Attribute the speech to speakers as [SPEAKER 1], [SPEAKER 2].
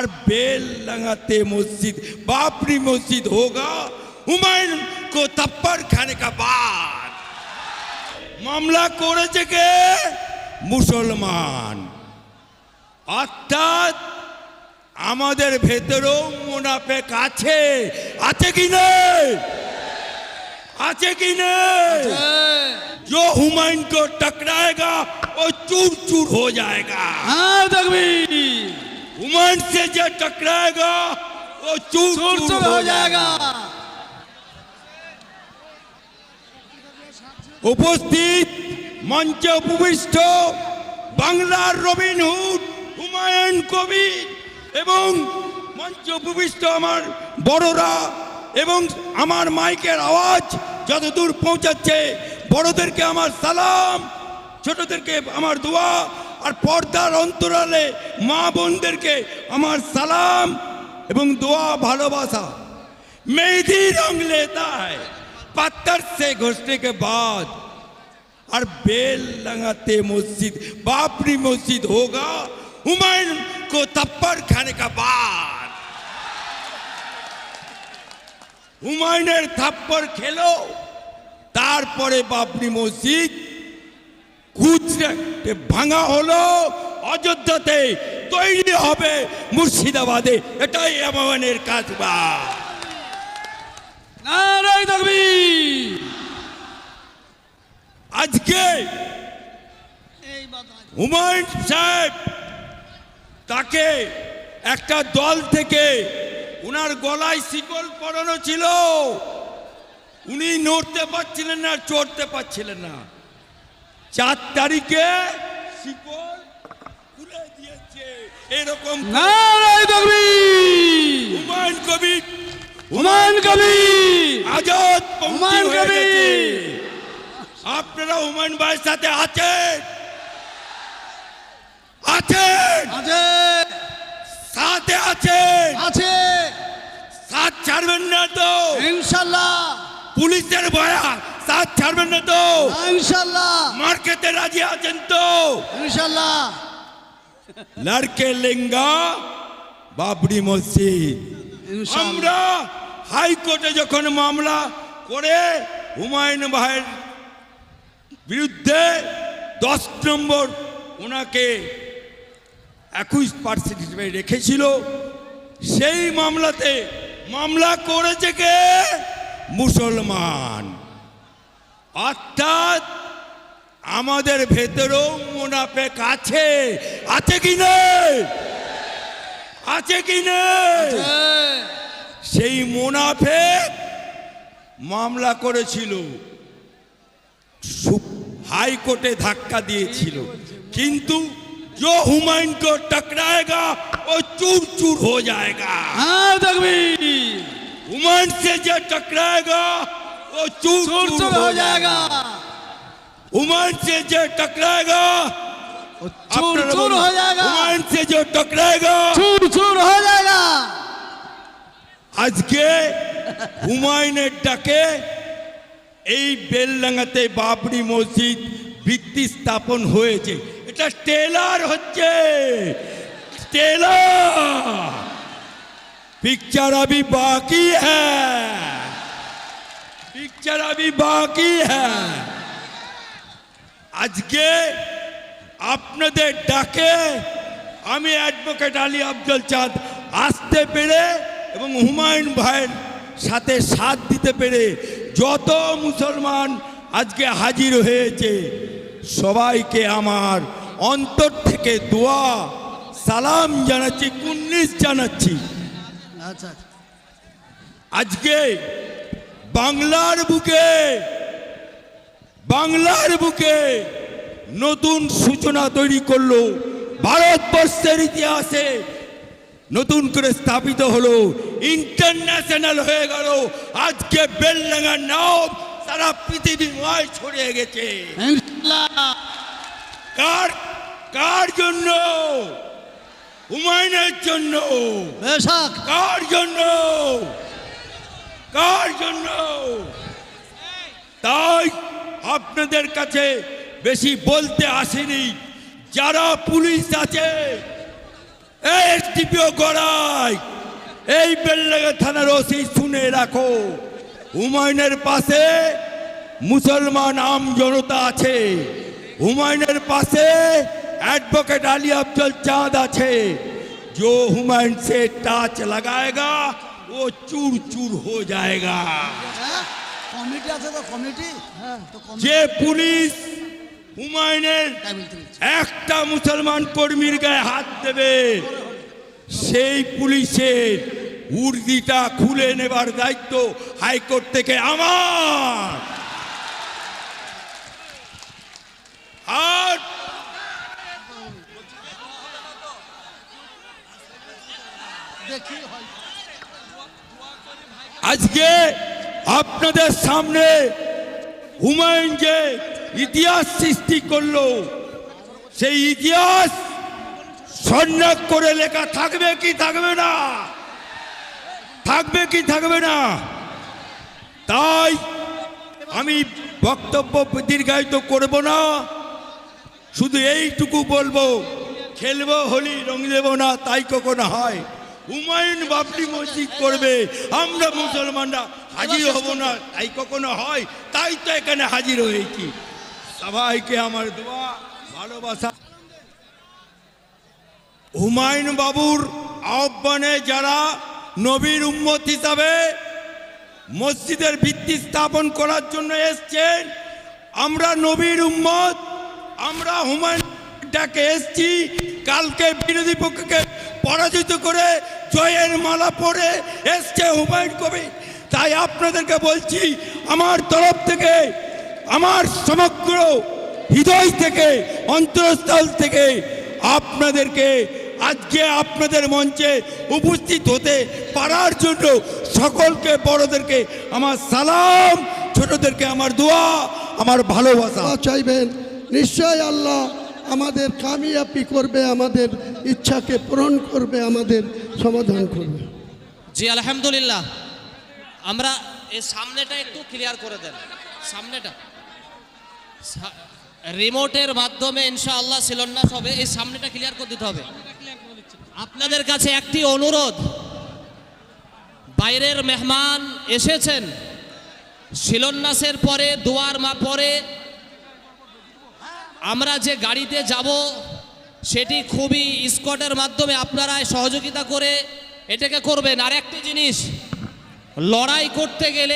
[SPEAKER 1] और बेल लगाते मस्जिद बाबरी मस्जिद होगा হুমায়ুন को थप्पड़ खाने का बाद মামলা করেছে কে মুসলমান অর্থাৎ আমাদের ভেতরেও মুনাফেক আছে আছে কি নেই আছে কি নেই जो हुमायूं को टकराएगा वो चूर चूर हो जाएगा
[SPEAKER 2] হ্যাঁ তকবীর
[SPEAKER 1] हुमायूं से जो टकराएगा वो चूर
[SPEAKER 2] চুর চুর হয়ে যায়গা
[SPEAKER 1] উপস্থিত মঞ্চে উপবিষ্ট বাংলার রবিনহুড হুমায়ুন কবির এবং মঞ্চে উপবিষ্ট আমার বড়রা এবং আমার মাইকের আওয়াজ যতদূর পৌঁছাচ্ছে বড়দেরকে আমার সালাম ছোটদেরকে আমার দোয়া আর পর্দার অন্তরালে মা বোনদেরকে আমার সালাম এবং দোয়া ভালোবাসা मेहंदी रंग लेता है पत्थर से घुसने के बाद और बेल लगाते मस्जिद बाबरी मस्जिद होगा हुमायूं को थप्पड़ खाने का बाद হুমায়ুনের থাপ্পড় খেলো তারপরে বাবরি মসজিদ গুজরাটে ভাঙা হলো অযোধ্যাতে তৈরি হবে মুর্শিদাবাদে। এটাই আমাদের কাজ বা। আজকে হুমায়ুন সাহেব তাকে একটা দল থেকে উনার গলায় শিকল পরানো ছিল। উনি নড়তে পারছিলেন না চড়তে পারছিলেন না। চার তারিখে শিকল খুলে দিয়েছে। এরকম হুমায়ুন কবির। আজাদ
[SPEAKER 2] হুমায়ুন
[SPEAKER 1] আপনারা হুমায়ুন ভাইয়ের সাথে আছেন? আছেন?
[SPEAKER 2] আছে।
[SPEAKER 1] সাথে আছেন?
[SPEAKER 2] আছে।
[SPEAKER 1] সাথ ছাড়বেন না তো।
[SPEAKER 2] ইনশাল্লাহ।
[SPEAKER 1] পুলিশের ভয়া সাথ ছাড়বেন না তো।
[SPEAKER 2] ইনশাল্লাহ।
[SPEAKER 1] মার খেতে রাজি আছেন তো।
[SPEAKER 2] ইনশাল্লাহ।
[SPEAKER 1] লড়কে লিঙ্গা বাবরি মসজিদ। আমরা হাইকোর্টে যখন মামলা করে হুমায়ুন ভাইয়ের বিরুদ্ধে দশ নম্বর ওনাকে একুশ পার্সেন্ট হিসেবে রেখেছিল সেই মামলাতে মামলা করেছে কে? মুসলমান। অর্থাৎ আমাদের ভেতরেও মুনাফেক আছে আছে কি নেই আছে কি নেই সেই মুনাফেক মামলা করেছিল সু- হাইকোর্টে ধাক্কা দিয়েছিল কিন্তু जो हुमायूं को टकराएगा वो चूर चूर हो जाएगा
[SPEAKER 2] হ্যাঁ তকবীর
[SPEAKER 1] हुमायूं से जो टकराएगा वो चूर
[SPEAKER 2] চুর চুর হয়ে যায়গা
[SPEAKER 1] हुमायूं से जो टकराएगा
[SPEAKER 2] চুর
[SPEAKER 1] আপনারা
[SPEAKER 2] চুর
[SPEAKER 1] বলুন,
[SPEAKER 2] হয়ে যায়গা
[SPEAKER 1] हुमायूं से जो टकराएगा
[SPEAKER 2] চুর চুর হয়ে যায়গা
[SPEAKER 1] আজকে হুমায়ুনের ডাকে এই বেলডাঙ্গাতে বাবরি মসজিদ ভিত্তি স্থাপন হয়েছে এটা টেলার হচ্ছে টেলার পিকচার अभी बाकी है পিকচার আমি বাকি হ্যাঁ আজকে আপনাদের ডাকে আমি অ্যাডভোকেট আলী আফজল চাঁদ আসতে পেরে এবং হুমায়ুন ভাইয়ের সাথে সাথ দিতে পেরে যত মুসলমান আজকে হাজির হয়েছে সবাইকে আমার অন্তর থেকে দোয়া সালাম জানাচ্ছি কুন্নিস জানাচ্ছি।
[SPEAKER 2] আচ্ছা।
[SPEAKER 1] আজকে বাংলার বুকে বাংলার বুকে নতুন সূচনা তৈরি করল। ভারতবর্ষের ইতিহাসে নতুন করে স্থাপিত হলো ইন্টারন্যাশনাল হয়ে গেল। আজকে বেলডাঙ্গার নাম সারা পৃথিবীময় ছড়িয়ে গেছে। কার কার জন্য? হুমায়ুনের জন্য। কার জন্য? কার জন্য তাই আপনাদের কাছে বেশি বলতে আসেনি যারা পুলিশ আছে এই এসডিপিও গড়াই এই বেলডাঙ্গা থানার ওসি শুনে রাখো হুমায়ুনের পাশে মুসলমান আম জনতা আছে হুমায়ুনের পাশে एडवोकेट अली अफजल चांद আছে जो हुमायूं से टाच लगाएगा ও চুর চুর হো
[SPEAKER 2] যায়গা কমিটি আছে তো কমিটি
[SPEAKER 1] যে পুলিশ হুমায়ুনের একটা মুসলমান কর্মীর গায়ে হাত দেবে সেই পুলিশের উর্দিটা খুলে নেবার দায়িত্ব হাইকোর্ট থেকে আমার। আজকে আপনাদের সামনে হুমায়ুন যে ইতিহাস সৃষ্টি করল, সেই ইতিহাস সন্ন্যাস করে লেখা থাকবে কি থাকবে না? থাকবে কি থাকবে না? তাই আমি বক্তব্য দীর্ঘায়িত করব না। শুধু এইটুকু বলব, খেলব, হোলি রং দেব না, তাই কখনো হয়। হুমায়ুন বাবরি মসজিদ করবে। আমরা মুসলমানরা হাজির হব না। তাই কখনো হয়, তাই তো এখানে হাজির হয়েছি। সবাইকে আমার দোয়া, ভালোবাসা। হুমায়ুন বাবুর আহ্বানে যারা নবীর উম্মত হিসাবে মসজিদের ভিত্তি স্থাপন করার জন্য এসছেন, আমরা নবীর উম্মত, আমরা হুমায়ুন ডাকে এসছি, কালকে বিরোধী পক্ষকে পরাজিত করে জয়ের মালা পরে এসছে হুমায়ুন কবি তাই আপনাদেরকে বলছি, আমার তরফ থেকে, আমার সমগ্র হৃদয় থেকে, অন্তরস্থল থেকে আপনাদেরকে আজকে আপনাদের মঞ্চে উপস্থিত হতে পারার জন্য সকলকে, বড়দেরকে আমার সালাম, ছোটদেরকে আমার দোয়া, আমার ভালোবাসা।
[SPEAKER 3] চাইবেন। নিশ্চয় আল্লাহ আমাদের কামিয়াবি করবে, আমাদের ইচ্ছাকে পূরণ করবে, আমাদের সমাধান করবে।
[SPEAKER 4] জি, আলহামদুলিল্লাহ। আমরা এই সামনেটা একটু ক্লিয়ার করে দেন। সামনেটা। রিমোটের মাধ্যমে ইনশাআল্লাহ শিলান্যাস হবে। এই সামনেটা ক্লিয়ার করে দিতে হবে। আপনাদের কাছে একটি অনুরোধ। বাইরের মেহমান এসেছেন। শিলন্যাসের পরে, দুয়ার মা পরে আমরা যে গাড়িতে যাব, সেটি খুবই স্কটের মাধ্যমে আপনারা সহযোগিতা করে এটাকে করবেন। আর একটি জিনিস, লড়াই করতে গেলে